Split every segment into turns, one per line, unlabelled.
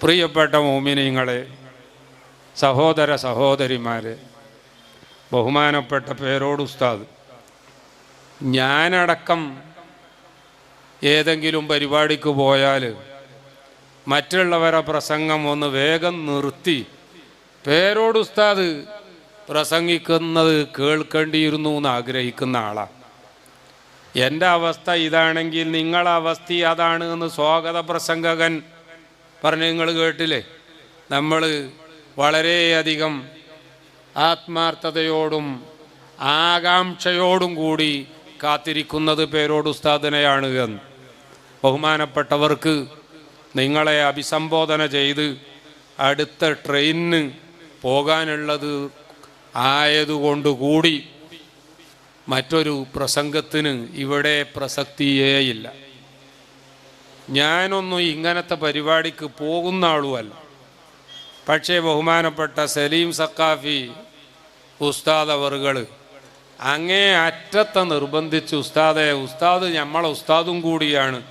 പ്രിയപ്പെട്ട മോമിനിങ്ങളെ സഹോദര സഹോദരിമാരെ ബഹുമാനപ്പെട്ട പേരോട് ഉസ്താദ് ഞാനടക്കം ഏതെങ്കിലും പരിപാടിക്ക് പോയാൽ മറ്റുള്ളവരെ പ്രസംഗം ഒന്ന് വേഗം നിർത്തി പേരോട് ഉസ്താദ് പ്രസംഗിക്കുന്നത് കേൾക്കേണ്ടിയിരുന്നു എന്ന് ആഗ്രഹിക്കുന്ന ആളാണ് എന്റെ അവസ്ഥ ഇതാണെങ്കിൽ നിങ്ങളെ അവസ്ഥ അതാണ് എന്ന് സ്വാഗത പ്രസംഗകൻ പറഞ്ഞ് നിങ്ങൾ കേട്ടില്ലേ? നമ്മൾ വളരെയധികം ആത്മാർത്ഥതയോടും ആകാംക്ഷയോടും കൂടി കാത്തിരിക്കുന്നത് പേരോട് ഉസ്താദിനെയാണ് എന്ന്. ബഹുമാനപ്പെട്ടവർക്ക് നിങ്ങളെ അഭിസംബോധന ചെയ്ത് അടുത്ത ട്രെയിനിന് പോകാനുള്ളത് ആയതുകൊണ്ടുകൂടി മറ്റൊരു പ്രസംഗത്തിന് ഇവിടെ പ്രസക്തിയേയില്ല ഞാനൊന്നും ഇങ്ങനത്തെ പരിപാടിക്ക് പോകുന്ന ആളുമല്ല. പക്ഷേ ബഹുമാനപ്പെട്ട സലീം സക്കാഫി ഉസ്താദ് അവറുകൾ അങ്ങേ അറ്റത്തെ നിർബന്ധിച്ച് ഉസ്താദെ ഉസ്താദ് നമ്മളെ ഉസ്താദും കൂടിയാണ്.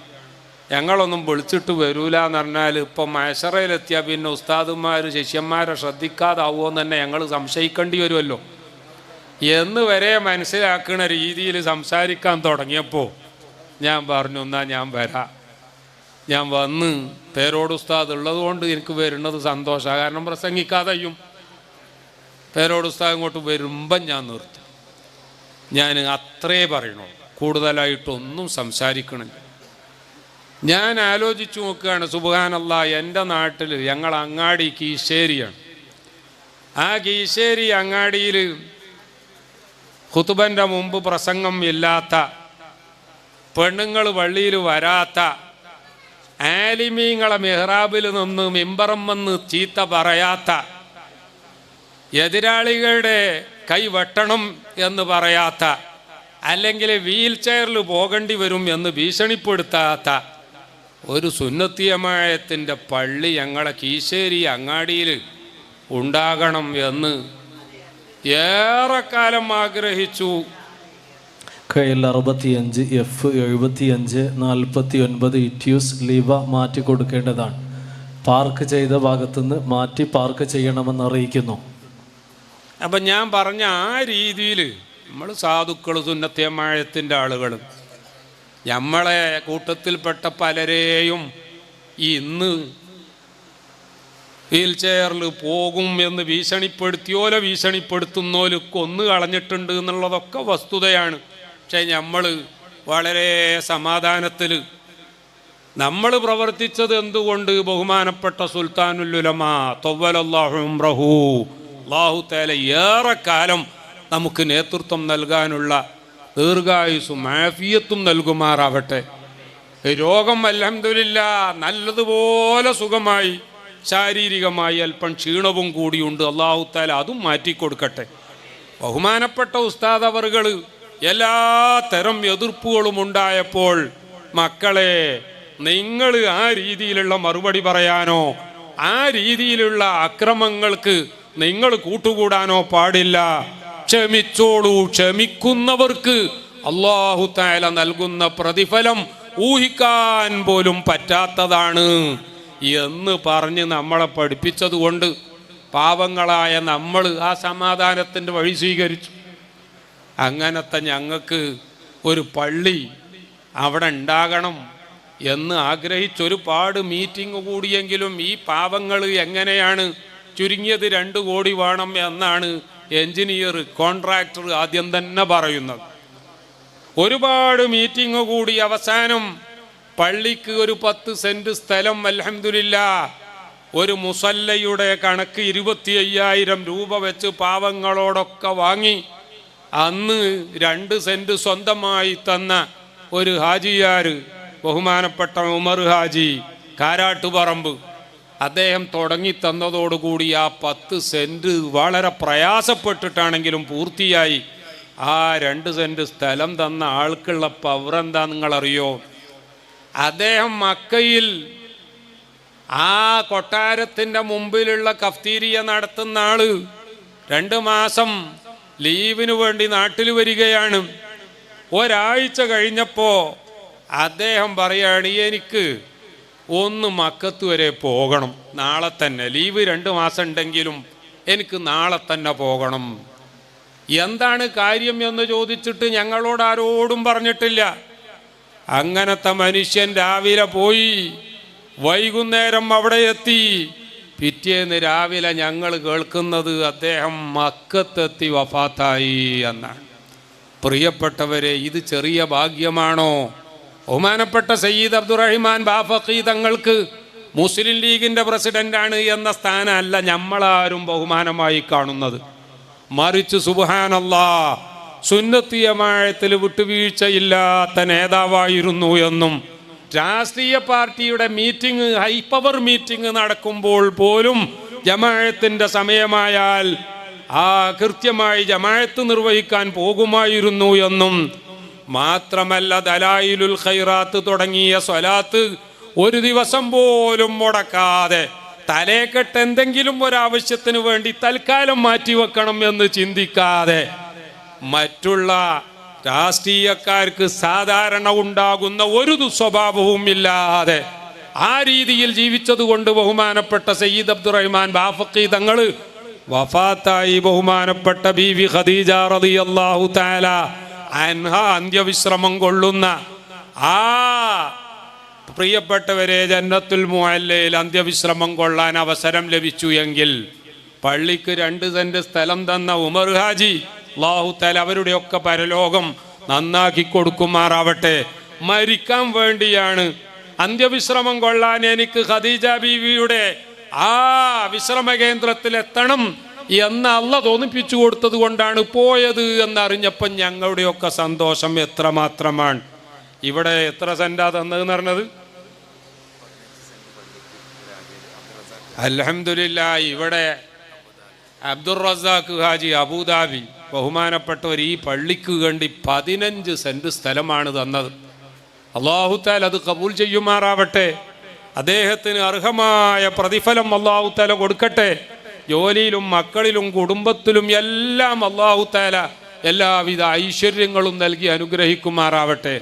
ഞങ്ങളൊന്നും വിളിച്ചിട്ട് വരൂല എന്ന് പറഞ്ഞാൽ ഇപ്പം മൈസറയിലെത്തിയാൽ പിന്നെ ഉസ്താദുമാർ ശിഷ്യന്മാരെ ശ്രദ്ധിക്കാതാവുമോ എന്ന് തന്നെ ഞങ്ങൾ സംശയിക്കേണ്ടി വരുമല്ലോ എന്ന് വരെ മനസ്സിലാക്കുന്ന രീതിയിൽ സംസാരിക്കാൻ തുടങ്ങിയപ്പോൾ ഞാൻ പറഞ്ഞു എന്നാൽ ഞാൻ വരാം. ഞാൻ വന്ന് പേരോട് ഉസ്താദ് ഉള്ളതുകൊണ്ട് എനിക്ക് വരുന്നത് സന്തോഷമാണ് കാരണം പ്രസംഗിക്കാതെയും പേരോട് ഉസ്താദ് ഇങ്ങോട്ട് വരുമ്പം ഞാൻ നിർത്തും. ഞാൻ അത്രേ പറയണു കൂടുതലായിട്ടൊന്നും സംസാരിക്കണില്ല. ഞാൻ ആലോചിച്ചു നോക്കുകയാണ് സുബാനല്ല എന്റെ നാട്ടിൽ ഞങ്ങൾ അങ്ങാടി കീശേരിയാണ്. ആ കീശേരി അങ്ങാടിയിൽ ഖുതുബന്റെ മുമ്പ് പ്രസംഗം ഇല്ലാത്ത പെണ്ണുങ്ങൾ പള്ളിയിൽ വരാത്ത ആലിമീങ്ങളെ മെഹ്റാബിൽ നിന്ന് മിമ്പറം വന്ന് ചീത്ത പറയാത്ത എതിരാളികളുടെ കൈ വെട്ടണം എന്ന് പറയാത്ത അല്ലെങ്കിൽ വീൽ ചെയറിൽ പോകേണ്ടി വരും എന്ന് ഭീഷണിപ്പെടുത്താത്ത ഒരു സുന്നത്തിയമായത്തിന്റെ പള്ളി ഞങ്ങളെ കീശേരി അങ്ങാടിയിൽ ഉണ്ടാകണം എന്ന് ഏറെക്കാലം ആഗ്രഹിച്ചു.
കെ എൽ അറുപത്തിയഞ്ച് എഫ് എഴുപത്തിയഞ്ച് നാൽപ്പത്തി ഒൻപത് ഇറ്റ്യൂസ് ലിവ മാറ്റി കൊടുക്കേണ്ടതാണ്. പാർക്ക് ചെയ്ത ഭാഗത്തുനിന്ന് മാറ്റി പാർക്ക് ചെയ്യണമെന്ന് അറിയിക്കുന്നു.
അപ്പം ഞാൻ പറഞ്ഞ ആ രീതിയിൽ നമ്മൾ സാധുക്കൾ സുന്നത്യമായത്തിന്റെ ആളുകൾ നമ്മളെ കൂട്ടത്തിൽപ്പെട്ട പലരെയും ഇന്ന് വീൽ ചെയറിൽ പോകും എന്ന് ഭീഷണിപ്പെടുത്തിയോലെ ഭീഷണിപ്പെടുത്തുന്നോൽ കൊന്നു കളഞ്ഞിട്ടുണ്ട് എന്നുള്ളതൊക്കെ വസ്തുതയാണ്. പക്ഷേ നമ്മൾ വളരെ സമാധാനത്തിൽ നമ്മൾ പ്രവർത്തിച്ചത് എന്തുകൊണ്ട്? ബഹുമാനപ്പെട്ട സുൽത്താനുല്ലുലമ തൊവ്വലല്ലാഹുറഹു അള്ളാഹു തേല ഏറെക്കാലം നമുക്ക് നേതൃത്വം നൽകാനുള്ള ദീർഘായുസും മാഫിയത്തും നൽകുമാറാവട്ടെ. രോഗം അലഹമില്ല നല്ലതുപോലെ സുഖമായി ശാരീരികമായി അല്പം ക്ഷീണവും കൂടിയുണ്ട്. അള്ളാഹു താല അതും മാറ്റിക്കൊടുക്കട്ടെ. ബഹുമാനപ്പെട്ട ഉസ്താദ് അവറുകൾ എല്ലാ തരം എതിർപ്പുകളും ഉണ്ടായപ്പോൾ മക്കളെ നിങ്ങൾ ആ രീതിയിലുള്ള മറുപടി പറയാനോ ആ രീതിയിലുള്ള അക്രമങ്ങൾക്ക് നിങ്ങൾ കൂട്ടുകൂടാനോ പാടില്ല. ക്ഷമിച്ചോളൂ ക്ഷമിക്കുന്നവർക്ക് അള്ളാഹു താല നൽകുന്ന പ്രതിഫലം ഊഹിക്കാൻ പോലും പറ്റാത്തതാണ് എന്ന് പറഞ്ഞ് നമ്മളെ പഠിപ്പിച്ചതുകൊണ്ട് പാവങ്ങളായ നമ്മൾ ആ സമാധാനത്തിന്റെ വഴി സ്വീകരിച്ചു. അങ്ങനത്തെ ഞങ്ങൾക്ക് ഒരു പള്ളി അവിടെ ഉണ്ടാകണം എന്ന് ആഗ്രഹിച്ചൊരുപാട് മീറ്റിംഗ് കൂടിയെങ്കിലും ഈ പാവങ്ങൾ എങ്ങനെയാണ് ചുരുങ്ങിയത് രണ്ട് കോടി വേണം എന്നാണ് എഞ്ചിനീയർ കോൺട്രാക്ടർ ആദ്യം തന്നെ പറയുന്നത്. ഒരുപാട് മീറ്റിംഗ് കൂടി അവസാനം പള്ളിക്ക് ഒരു പത്ത് സെന്റ് സ്ഥലം അലഹമില്ല ഒരു മുസല്ലയുടെ കണക്ക് ഇരുപത്തി അയ്യായിരം രൂപ വെച്ച് പാവങ്ങളോടൊക്കെ വാങ്ങി അന്ന് രണ്ട് സെന്റ് സ്വന്തമായി തന്ന ഒരു ഹാജിയാർ ബഹുമാനപ്പെട്ട ഉമർ ഹാജി കാരാട്ടുപറമ്പ്. അദ്ദേഹം തുടങ്ങി തന്നതോടുകൂടി ആ പത്ത് സെന്റ് വളരെ പ്രയാസപ്പെട്ടിട്ടാണെങ്കിലും പൂർത്തിയായി. ആ രണ്ട് സെന്റ് സ്ഥലം തന്ന ആൾക്കുള്ള പവർ എന്താ നിങ്ങളറിയോ? അദ്ദേഹം മക്കയിൽ ആ കൊട്ടാരത്തിന്റെ മുമ്പിലുള്ള കഫ്തീരിയ നടത്തുന്ന ആൾ. രണ്ട് മാസം ലീവിന് വേണ്ടി നാട്ടിൽ വരികയാണ്. ഒരാഴ്ച കഴിഞ്ഞപ്പോൾ അദ്ദേഹം പറയാണ് എനിക്ക് ഒന്ന് മക്കത്ത് വരെ പോകണം. നാളെ തന്നെ. ലീവ് രണ്ട് മാസം ഉണ്ടെങ്കിലും എനിക്ക് നാളെ തന്നെ പോകണം. എന്താണ് കാര്യം എന്ന് ചോദിച്ചിട്ട് ഞങ്ങളോട് ആരോടും പറഞ്ഞിട്ടില്ല. അങ്ങനത്തെ മനുഷ്യൻ രാവിലെ പോയി വൈകുന്നേരം അവിടെ എത്തി. പിറ്റേന്ന് രാവിലെ ഞങ്ങൾ കേൾക്കുന്നത് അദ്ദേഹം മക്കത്തെത്തി വഫാത്തായി എന്നാണ്. പ്രിയപ്പെട്ടവരെ ഇത് ചെറിയ ഭാഗ്യമാണോ? ബഹുമാനപ്പെട്ട സയ്യിദ് അബ്ദുറഹിമാൻ ബാഫഖി തങ്ങൾക്ക് മുസ്ലിം ലീഗിന്റെ പ്രസിഡന്റാണ് എന്ന സ്ഥാനമല്ല നമ്മളാരും ബഹുമാനമായി കാണുന്നത്. മറിച്ച് സുബാനല്ലാ സുന്നത്തിയമാഴത്തിൽ വിട്ടുവീഴ്ചയില്ലാത്ത നേതാവായിരുന്നു എന്നും രാഷ്ട്രീയ പാർട്ടിയുടെ മീറ്റിംഗ് ഹൈ പവർ മീറ്റിംഗ് നടക്കുമ്പോൾ പോലും ജമാഴത്തിന്റെ സമയമായാൽ ആ കൃത്യമായി ജമാഴത്ത് നിർവഹിക്കാൻ പോകുമായിരുന്നു എന്നും മാത്രമല്ല ദലായിലുൽ ഖൈറാത്ത് തുടങ്ങിയ സ്വലാത്ത് ഒരു ദിവസം പോലും മുടക്കാതെ തലേക്കെട്ട് എന്തെങ്കിലും ഒരാവശ്യത്തിന് വേണ്ടി തൽക്കാലം മാറ്റിവെക്കണം എന്ന് ചിന്തിക്കാതെ മറ്റുള്ള രാഷ്ട്രീയക്കാർക്ക് സാധാരണ ഉണ്ടാകുന്ന ഒരു ദുസ്വഭാവവും ഇല്ലാതെ ആ രീതിയിൽ ജീവിച്ചതുകൊണ്ട് ബഹുമാനപ്പെട്ട സയ്യിദ് അബ്ദുറഹ്മാൻ ബാഫക്കി തങ്ങൾ വഫാത്തായി ബഹുമാനപ്പെട്ട ബി ബീവി ഖദീജ റളിയല്ലാഹു തആല അൻഹ അന്ത്യവിശ്രമം കൊള്ളുന്ന ആ പ്രിയപ്പെട്ടവരെ ജന്നത്തുൽ മുഅല്ലയിൽ അന്ത്യവിശ്രമം കൊള്ളാൻ അവസരം ലഭിച്ചു എങ്കിൽ പള്ളിക്ക് രണ്ട് സെന്റ് സ്ഥലം തന്ന ഉമർ ഹാജി അള്ളാഹു തആല അവരുടെയൊക്കെ പരലോകം നന്നാക്കി കൊടുക്കുമാറാവട്ടെ. മരിക്കാൻ വേണ്ടിയാണ്. അന്ത്യവിശ്രമം കൊള്ളാൻ എനിക്ക് ഖദീജ ബീവിയുടെ ആ വിശ്രമ കേന്ദ്രത്തിൽ എത്തണം എന്ന് അല്ല തോന്നിപ്പിച്ചു കൊടുത്തത് കൊണ്ടാണ് പോയത് എന്നറിഞ്ഞപ്പം ഞങ്ങളുടെയൊക്കെ സന്തോഷം എത്ര മാത്രമാണ് ഇവിടെ എത്ര സെന്റാ തന്നതെന്ന് പറഞ്ഞത്? അലഹമില്ല ഇവിടെ അബ്ദുൾ റസാഖ് ഹാജി അബുദാബി ബഹുമാനപ്പെട്ടവർ ഈ പള്ളിക്ക് വേണ്ടി പതിനഞ്ച് സെന്റ് സ്ഥലമാണ് തന്നത്. അള്ളാഹുത്താൽ അത് കബൂൽ ചെയ്യുമാറാവട്ടെ. അദ്ദേഹത്തിന് അർഹമായ പ്രതിഫലം അള്ളാഹുത്താല കൊടുക്കട്ടെ. ജോലിയിലും മക്കളിലും കുടുംബത്തിലും എല്ലാം അള്ളാഹുത്താല എല്ലാവിധ ഐശ്വര്യങ്ങളും നൽകി അനുഗ്രഹിക്കുമാറാവട്ടെ.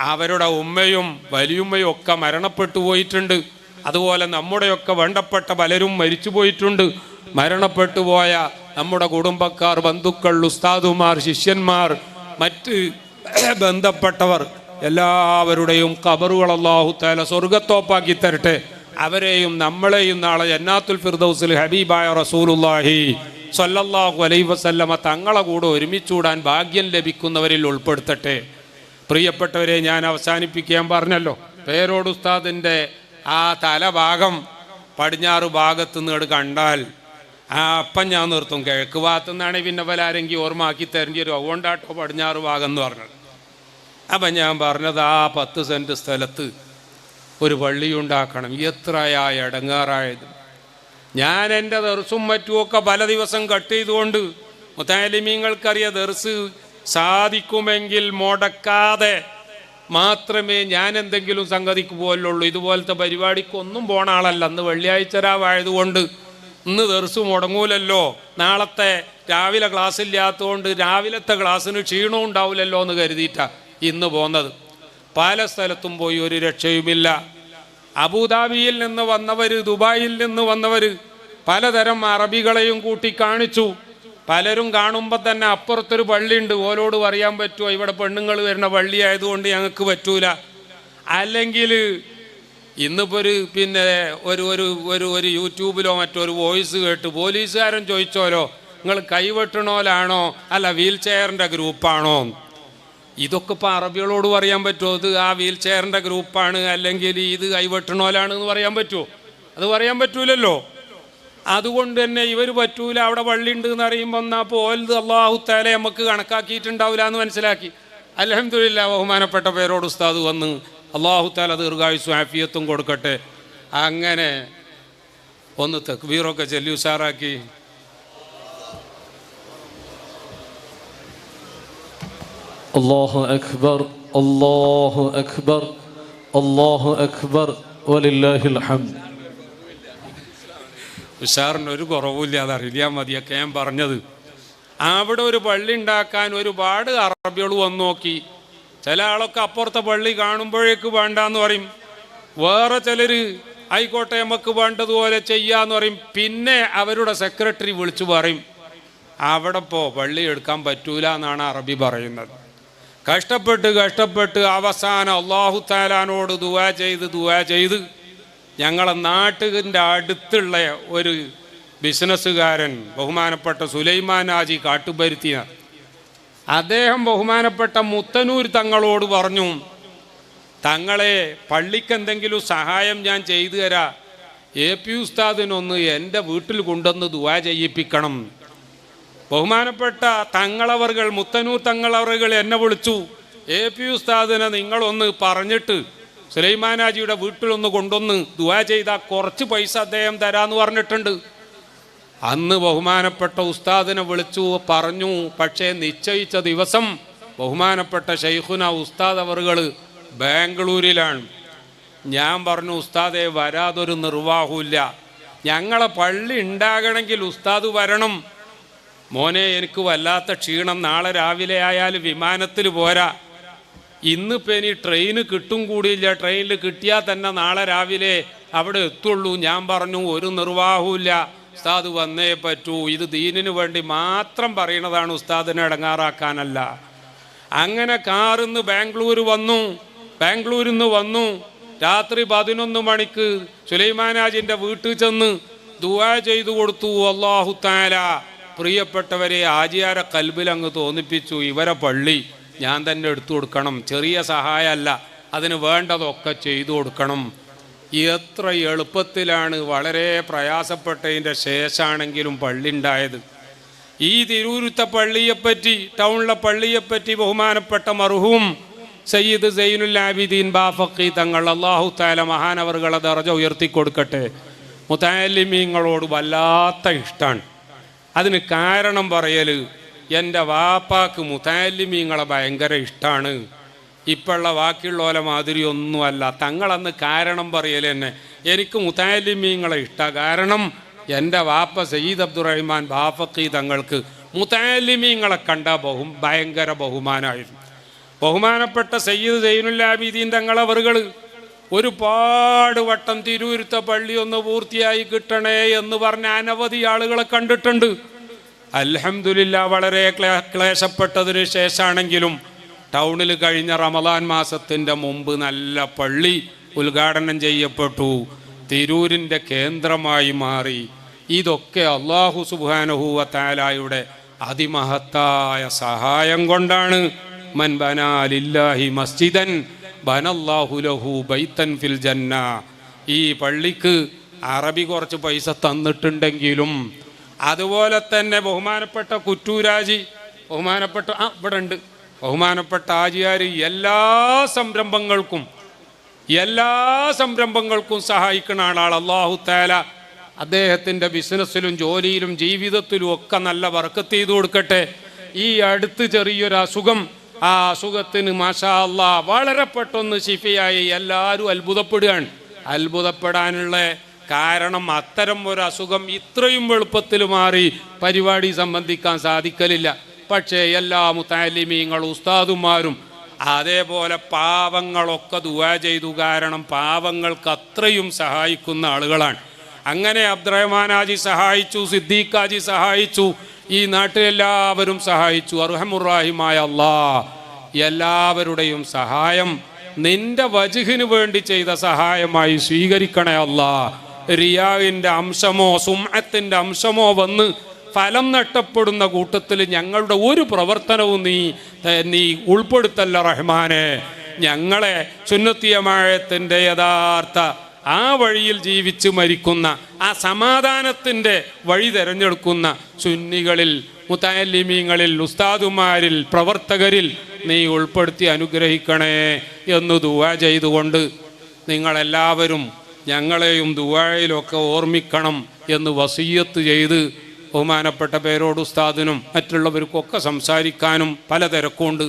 അവരുടെ ഉമ്മയും വലിയുമ്മയും ഒക്കെ മരണപ്പെട്ടു പോയിട്ടുണ്ട്. അതുപോലെ നമ്മുടെയൊക്കെ വേണ്ടപ്പെട്ട പലരും മരിച്ചു പോയിട്ടുണ്ട്. മരണപ്പെട്ടു പോയ നമ്മുടെ കുടുംബക്കാർ ബന്ധുക്കൾ ഉസ്താദുമാർ ശിഷ്യന്മാർ മറ്റ് ബന്ധപ്പെട്ടവർ എല്ലാവരുടെയും കബറുകൾ അള്ളാഹു താല സ്വർഗത്തോപ്പാക്കി തരട്ടെ. അവരെയും നമ്മളെയും നാളെ ജന്നാത്തുൽ ഫിർദൌസിൽ ഹബീബായ റസൂലുല്ലാഹി സല്ലല്ലാഹു അലൈഹി വസല്ലമ തങ്ങളെ കൂടെ ഒരുമിച്ചൂടാൻ ഭാഗ്യം ലഭിക്കുന്നവരിൽ ഉൾപ്പെടുത്തട്ടെ. പ്രിയപ്പെട്ടവരെ ഞാൻ അവസാനിപ്പിക്കാൻ പറഞ്ഞല്ലോ. പേരോട് ഉസ്താദിന്റെ ആ തലഭാഗം പടിഞ്ഞാറ് ഭാഗത്ത് നിന്ന് കണ്ടാൽ ആ അപ്പം ഞാൻ നിർത്തും. കിഴക്ക് ഭാഗത്തു നിന്നാണെങ്കിൽ പിന്നെ പലാരെങ്കിൽ ഓർമ്മാക്കി തരേണ്ടി വരും അതുകൊണ്ടാട്ടോ പടിഞ്ഞാറ് ഭാഗം എന്ന് പറഞ്ഞത്. അപ്പം ഞാൻ പറഞ്ഞത് ആ പത്ത് സെന്റ് സ്ഥലത്ത് ഒരു പള്ളി ഉണ്ടാക്കണം എത്രയാ ഇടങ്ങാറായത് ഞാൻ എന്റെ ദർസും മറ്റുമൊക്കെ പല ദിവസം കട്ട് ചെയ്തുകൊണ്ട് മുത്താലിമീങ്ങൾക്കറിയ ദർസ് സാധിക്കുമെങ്കിൽ മുടക്കാതെ മാത്രമേ ഞാൻ എന്തെങ്കിലും സംഗതിക്ക് പോലുള്ളൂ ഇതുപോലത്തെ പരിപാടിക്കൊന്നും പോണ ആളല്ല. അന്ന് വെള്ളിയാഴ്ച രാവായതുകൊണ്ട് ഇന്ന് ദർസ് മുടങ്ങൂലല്ലോ. നാളത്തെ രാവിലെ ക്ലാസ് ഇല്ലാത്തതുകൊണ്ട് രാവിലത്തെ ക്ലാസ്സിന് ക്ഷീണവും ഉണ്ടാവില്ലല്ലോ എന്ന് കരുതിയിട്ടാ ഇന്ന് പോന്നത്. പല സ്ഥലത്തും പോയി ഒരു രക്ഷയുമില്ല. അബുദാബിയിൽ നിന്ന് വന്നവർ ദുബായിൽ നിന്ന് വന്നവർ പലതരം അറബികളെയും കൂട്ടി കാണിച്ചു. പലരും കാണുമ്പോൾ തന്നെ അപ്പുറത്തൊരു പള്ളിയുണ്ട്. ഓലോട് പറയാൻ പറ്റുമോ ഇവിടെ പെണ്ണുങ്ങൾ വരുന്ന പള്ളി ആയതുകൊണ്ട് ഞങ്ങൾക്ക് പറ്റൂല. അല്ലെങ്കിൽ ഇന്നിപ്പോൾ ഒരു പിന്നെ ഒരു ഒരു ഒരു ഒരു യൂട്യൂബിലോ മറ്റോ ഒരു വോയിസ് കേട്ട് പോലീസുകാരൻ ചോദിച്ചോലോ നിങ്ങൾ കൈവെട്ടണോലാണോ? അല്ല വീൽ ചെയറിന്റെ ഗ്രൂപ്പാണോ? ഇതൊക്കെ ഇപ്പോൾ അറബികളോട് പറയാൻ പറ്റുമോ? ഇത് ആ വീൽ ചെയറിന്റെ ഗ്രൂപ്പാണ് അല്ലെങ്കിൽ ഇത് കൈവെട്ടണോലാണ് എന്ന് പറയാൻ പറ്റുമോ? അത് പറയാൻ പറ്റൂലല്ലോ. അതുകൊണ്ട് തന്നെ ഇവർ പറ്റൂല അവിടെ വള്ളി ഉണ്ട് എന്ന് അറിയുമ്പോൾ എന്നാൽ പോലത് അള്ളാഹു താലെ നമുക്ക് കണക്കാക്കിയിട്ടുണ്ടാവില്ല എന്ന് മനസ്സിലാക്കി. അലഹമില്ല ബഹുമാനപ്പെട്ട പേരോട് ഉസ്താദ് വന്ന് അള്ളാഹു താല ദീർഘായുസും ആഫിയത്തും കൊടുക്കട്ടെ. അങ്ങനെ ഒന്ന് തക്ബീറൊക്കെ ചൊല്ലി ഉഷാറാക്കി.
അള്ളാഹു അക്ബർ അള്ളാഹു അക്ബർ അള്ളാഹു അക്ബർ വലില്ലാഹിൽ ഹംദ്.
ഉഷാറിന് ഒരു കുറവില്ല അത് അറിയാൻ മതിയൊക്കെ ഞാൻ പറഞ്ഞത്. അവിടെ ഒരു പള്ളി ഉണ്ടാക്കാൻ ഒരുപാട് അറബികൾ വന്നു നോക്കി. ചില ആളൊക്കെ അപ്പുറത്തെ പള്ളി കാണുമ്പോഴേക്ക് വേണ്ടാന്ന് പറയും. വേറെ ചിലർ ആയിക്കോട്ടെ നമുക്ക് വേണ്ടതുപോലെ ചെയ്യാന്ന് പറയും. പിന്നെ അവരുടെ സെക്രട്ടറി വിളിച്ചു പറയും അവിടെ പോ പള്ളി എടുക്കാൻ പറ്റൂല എന്നാണ് അറബി പറയുന്നത്. കഷ്ടപ്പെട്ട് കഷ്ടപ്പെട്ട് അവസാനം അള്ളാഹു താലാനോട് ദുവാ ചെയ്ത് ദുവാ ചെയ്ത് ഞങ്ങളെ നാട്ടിന്റെ അടുത്തുള്ള ഒരു ബിസിനസ്സുകാരൻ ബഹുമാനപ്പെട്ട സുലൈമാൻ ആജി കാട്ടുപരുത്തിയ അദ്ദേഹം ബഹുമാനപ്പെട്ട മുത്തനൂർ തങ്ങളോട് പറഞ്ഞു തങ്ങളെ പള്ളിക്ക് എന്തെങ്കിലും സഹായം ഞാൻ ചെയ്തു തരാ. എ. പി. ഉസ്താദിനൊന്ന് എന്റെ വീട്ടിൽ കൊണ്ടുവന്ന് ദുവാ ചെയ്യിപ്പിക്കണം. ബഹുമാനപ്പെട്ട തങ്ങളവറുകൾ മുത്തനൂർ തങ്ങളവറുകൾ എന്നെ വിളിച്ചു എ. പി. ഉസ്താദിനെ നിങ്ങളൊന്ന് പറഞ്ഞിട്ട് സുലൈമാനാജിയുടെ വീട്ടിലൊന്ന് കൊണ്ടുവന്ന് ദുവാ ചെയ്താൽ കുറച്ച് പൈസ അദ്ദേഹം തരാമെന്ന് പറഞ്ഞിട്ടുണ്ട്. അന്ന് ബഹുമാനപ്പെട്ട ഉസ്താദിനെ വിളിച്ചു പറഞ്ഞു പക്ഷേ നിശ്ചയിച്ച ദിവസം ബഹുമാനപ്പെട്ട ഷെയ്ഖുന ഉസ്താദ് അവറുകൾ ബാംഗ്ലൂരിലാണ്. ഞാൻ പറഞ്ഞു ഉസ്താദെ വരാതൊരു നിർവാഹമില്ല ഞങ്ങളെ പള്ളി ഉണ്ടാകണമെങ്കിൽ ഉസ്താദ് വരണം. മോനെ എനിക്ക് വല്ലാത്ത ക്ഷീണം. നാളെ രാവിലെ ആയാലും വിമാനത്തിൽ പോരാ. ഇന്നിപ്പോൾ ഇനി ട്രെയിന് കിട്ടും കൂടിയില്ല. ട്രെയിനിൽ കിട്ടിയാൽ തന്നെ നാളെ രാവിലെ അവിടെ എത്തുള്ളൂ. ഞാൻ പറഞ്ഞു ഒരു നിർവാഹമില്ല ഉസ്താദ് വന്നേ പറ്റൂ. ഇത് ദീനിന് വേണ്ടി മാത്രം പറയണതാണ് ഉസ്താദിനെ ഇടങ്ങാറാക്കാനല്ല അങ്ങനെ കാറിന്ന് ബാംഗ്ലൂർ വന്നു. ബാംഗ്ലൂരിൽ നിന്ന് വന്നു. രാത്രി പതിനൊന്ന് മണിക്ക് സുലൈമാനാജിന്റെ വീട്ടിൽ ചെന്ന് ദുവാ ചെയ്തു കൊടുത്തു. അള്ളാഹു താല പ്രിയപ്പെട്ടവരെ ആജിയാരെ കൽബിൽ അങ്ങ് തോന്നിപ്പിച്ചു. ഇവരെ പള്ളി ഞാൻ തന്നെ എടുത്തു കൊടുക്കണം. ചെറിയ സഹായമല്ല. അതിന് വേണ്ടതൊക്കെ ചെയ്തു കൊടുക്കണം. എത്ര എളുപ്പത്തിലാണ് വളരെ പ്രയാസപ്പെട്ടതിന്റെ ശേഷമാണെങ്കിലും പള്ളി ഉണ്ടായത് ഈ തിരൂരുത്ത പള്ളിയെപ്പറ്റി ടൗണിലെ പള്ളിയെപ്പറ്റി ബഹുമാനപ്പെട്ട മർഹൂം സയ്യിദ് സൈനുൽ ആബിദീൻ ബാഫക്കി തങ്ങൾ അള്ളാഹു താല മഹാനവറുകളെ ദർജ ഉയർത്തിക്കൊടുക്കട്ടെ. മുത്താലിമീങ്ങളോട് വല്ലാത്ത ഇഷ്ടമാണ് അതിന് കാരണം പറയൽ എന്റെ വാപ്പാക്ക് മുത്താലിമീങ്ങളെ ഭയങ്കര ഇഷ്ടമാണ് ഇപ്പോഴുള്ള ബാക്കിയുള്ളോലെ മാതിരി ഒന്നുമല്ല. തങ്ങളന്ന് കാരണം പറയൽ തന്നെ എനിക്ക് മുത്താലിമീങ്ങളെ ഇഷ്ട. കാരണം എന്റെ വാപ്പ സയ്യിദ് അബ്ദുറഹ്മാൻ ബാഫക്കി തങ്ങൾക്ക് മുത്താലിമീങ്ങളെ കണ്ട ബഹു ഭയങ്കര ബഹുമാനമായിരുന്നു ബഹുമാനപ്പെട്ട സയ്യിദ് സൈനുല്ലാബിദീൻ തങ്ങളവറുകൾ ഒരുപാട് വട്ടം തിരുവുരുത്ത പള്ളി ഒന്ന് പൂർത്തിയായി കിട്ടണേ എന്ന് പറഞ്ഞ അനവധി ആളുകളെ കണ്ടിട്ടുണ്ട്. അലഹമില്ല വളരെ ക്ലേ- ക്ലേശപ്പെട്ടതിന് ശേഷമാണെങ്കിലും ടൗണിൽ കഴിഞ്ഞ റമദാൻ മാസത്തിന്റെ മുമ്പ് നല്ല പള്ളി ഉദ്ഘാടനം ചെയ്യപ്പെട്ടു. തിരൂരിന്റെ കേന്ദ്രമായി മാറി. ഇതൊക്കെ അള്ളാഹു സുബാനഹുവ താലായുടെ അതിമഹത്തായ സഹായം കൊണ്ടാണ്. മൻ ബനാലില്ലാഹി മസ്ജിദൻ ബനല്ലാഹുലഹു ബൈത്തൻ ഫിൽ ജന്ന. ഈ പള്ളിക്ക് അറബി കുറച്ച് പൈസ തന്നിട്ടുണ്ടെങ്കിലും അതുപോലെ തന്നെ ബഹുമാനപ്പെട്ട കുറ്റൂരാജി ബഹുമാനപ്പെട്ട ആ ഇവിടെ ഉണ്ട് ബഹുമാനപ്പെട്ട ആചാര്യ എല്ലാ സംരംഭങ്ങൾക്കും എല്ലാ സംരംഭങ്ങൾക്കും സഹായിക്കുന്ന ആളാണ് അള്ളാഹു താല അദ്ദേഹത്തിന്റെ ബിസിനസ്സിലും ജോലിയിലും ജീവിതത്തിലും ഒക്കെ നല്ല വർക്ക് ചെയ്തു കൊടുക്കട്ടെ. ഈ അടുത്ത് ചെറിയൊരു അസുഖം ആ അസുഖത്തിന് മാഷാ അള്ളാ വളരെ പെട്ടെന്ന് ശിഫിയായി. എല്ലാവരും അത്ഭുതപ്പെടുകയാണ്. അത്ഭുതപ്പെടാനുള്ള കാരണം അത്തരം ഒരു അസുഖം ഇത്രയും എളുപ്പത്തിൽ മാറി പരിപാടി സംബന്ധിക്കാൻ സാധിക്കലില്ല. പക്ഷേ എല്ലാ മുത്താലിമീങ്ങളും ഉസ്താദുമാരും അതേപോലെ പാവങ്ങളൊക്കെ ദുവാ ചെയ്തു കാരണം പാവങ്ങൾക്ക് അത്രയും സഹായിക്കുന്ന ആളുകളാണ്. അങ്ങനെ അബ്ദുറഹ്മാൻ ആജി സഹായിച്ചു സിദ്ദീഖാജി സഹായിച്ചു ഈ നാട്ടിലെല്ലാവരും സഹായിച്ചു. അർഹമുറാഹിമായ അള്ളാ എല്ലാവരുടെയും സഹായം നിന്റെ വജുഹിന് വേണ്ടി ചെയ്ത സഹായമായി സ്വീകരിക്കണേ അല്ലാ റിയാവിന്റെ അംശമോ സുമത്തിന്റെ അംശമോ വന്ന് ഫലം നഷ്ടപ്പെടുന്ന കൂട്ടത്തിൽ ഞങ്ങളുടെ ഒരു പ്രവർത്തനവും നീ നീ ഉൾപ്പെടുത്തല്ല റഹ്മാനെ. ഞങ്ങളെ സുന്നത്തിയമാഴത്തിന്റെ യഥാർത്ഥ ആ വഴിയിൽ ജീവിച്ച് മരിക്കുന്ന ആ സമാധാനത്തിന്റെ വഴി തിരഞ്ഞെടുക്കുന്ന സുന്നികളിൽ മുത്താലിമീങ്ങളിൽ ഉസ്താദുമാരിൽ പ്രവർത്തകരിൽ നീ ഉൾപ്പെടുത്തി അനുഗ്രഹിക്കണേ എന്ന് ദുവ ചെയ്തുകൊണ്ട് നിങ്ങളെല്ലാവരും ഞങ്ങളെയും ദുവായിലൊക്കെ ഓർമ്മിക്കണം എന്ന് വസീയത്ത് ചെയ്ത് ബഹുമാനപ്പെട്ട പേരോട് ഉസ്താദിനും മറ്റുള്ളവർക്കൊക്കെ സംസാരിക്കാനും പല തിരക്കുണ്ട്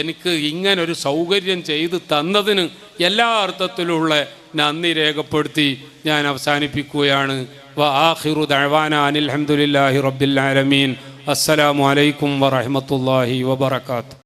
എനിക്ക് ഇങ്ങനൊരു സൗകര്യം ചെയ്തു തന്നതിന് എല്ലാ അർത്ഥത്തിലുള്ള നന്ദി രേഖപ്പെടുത്തി ഞാൻ അവസാനിപ്പിക്കുകയാണ്. വ ആഖിറു ദഅവാന അനിൽ ഹംദുലില്ലാഹി റബ്ബിൽ ആലമീൻ. വറഹ്മത്തുള്ളാഹി വബറകാതുഹു.